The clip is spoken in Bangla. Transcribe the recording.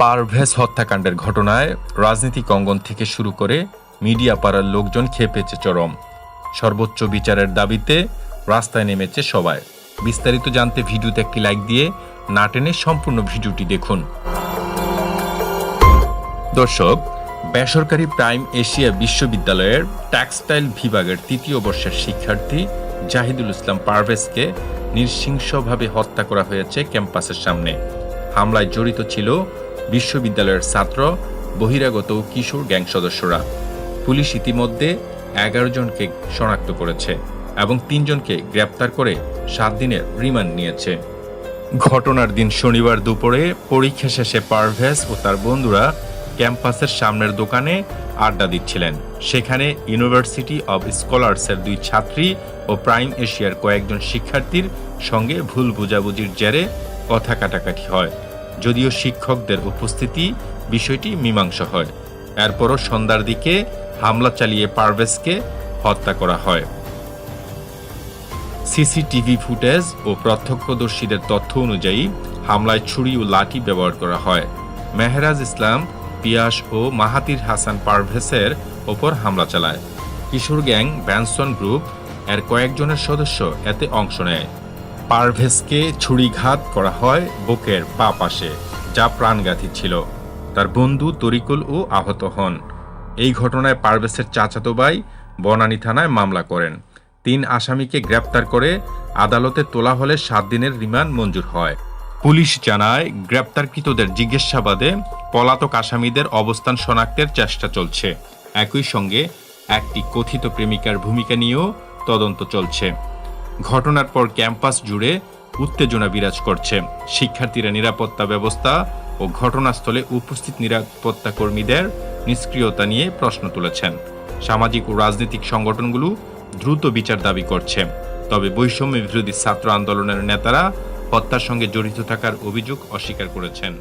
পারভেজ হত্যাকাণ্ডের ঘটনায় রাজনীতিক অঙ্গন থেকে শুরু করে মিডিয়া পাড়ার লোকজন খেপেছে চরম। সর্বোচ্চ বিচারের দাবিতে রাস্তায় নেমেছে সবাই। বিস্তারিত জানতে ভিডিওতে একটি লাইক দিয়ে না টেনে সম্পূর্ণ ভিডিওটি দেখুন। দর্শক, বেসরকারি প্রাইম এশিয়া বিশ্ববিদ্যালয়ের টেক্সটাইল বিভাগের তৃতীয় বর্ষের শিক্ষার্থী জাহিদুল ইসলাম পারভেজকে নৃশংসভাবে হত্যা করা হয়েছে ক্যাম্পাসের সামনে। হামলায় জড়িত ছিল বিশ্ববিদ্যালয়ের ছাত্র, বহিরাগত কিশোর গ্যাং সদস্যরা। পুলিশ ইতিমধ্যে এগারো জনকে শনাক্ত করেছে এবং তিনজনকে গ্রেপ্তার করে সাত দিনের রিমান্ড নিয়েছে। ঘটনার দিন শনিবার দুপুরে পরীক্ষা শেষে পারভেজ ও তার বন্ধুরা ক্যাম্পাসের সামনের দোকানে আড্ডা দিচ্ছিলেন। সেখানে ইউনিভার্সিটি অব স্কলার্সের দুই ছাত্রী ও প্রাইম এশিয়ার কয়েকজন শিক্ষার্থীর সঙ্গে ভুল বোঝাবুঝির জেরে কথা কাটাকাটি হয়। যদিও শিক্ষকদের উপস্থিতি বিষয়টি মীমাংসা হয়। এরপরও সন্ধ্যার দিকে হামলা চালিয়ে পারভেজকে হত্যা করা হয়। সিসিটিভি ফুটেজ ও প্রত্যক্ষদর্শীদের তথ্য অনুযায়ী হামলায় ছুরি ও লাঠি ব্যবহার করা হয়। মেহরাজ ইসলাম, পিয়াস ও মাহাতির হাসান পারভেসের ওপর হামলা চালায়। কিশোর গ্যাং ব্যানসন গ্রুপ এর কয়েকজনের সদস্য এতে অংশ নেয়। পারভেজকে ছুরিঘাত করা হয় বুকের পা পাশে, যা প্রাণঘাতী ছিল। তার বন্ধু তরিকুল ও আহত হন। এই ঘটনায় পারভেজের চাচাতো ভাই বনানী থানায় মামলা করেন। তিন আসামিকে গ্রেপ্তার করে আদালতে তোলা হলে সাত দিনের রিমান্ড মঞ্জুর হয়। পুলিশ জানায়, গ্রেপ্তারকৃতদের জিজ্ঞাসাবাদে পলাতক আসামিদের অবস্থান শনাক্তের চেষ্টা চলছে। একই সঙ্গে একটি কথিত প্রেমিকার ভূমিকা নিয়েও তদন্ত চলছে। ঘটনার পর ক্যাম্পাস জুড়ে উত্তেজনা বিরাজ করছে। শিক্ষার্থীরা নিরাপত্তা ব্যবস্থা ও ঘটনাস্থলে উপস্থিত নিরাপত্তা কর্মীদের নিষ্ক্রিয়তা নিয়ে প্রশ্ন তুলেছেন। সামাজিক ও রাজনৈতিক সংগঠনগুলো দ্রুত বিচার দাবি করছে। তবে বৈষম্য বিরোধী ছাত্র আন্দোলনের নেতারা হত্যার সঙ্গে জড়িত থাকার অভিযোগ অস্বীকার করেছেন।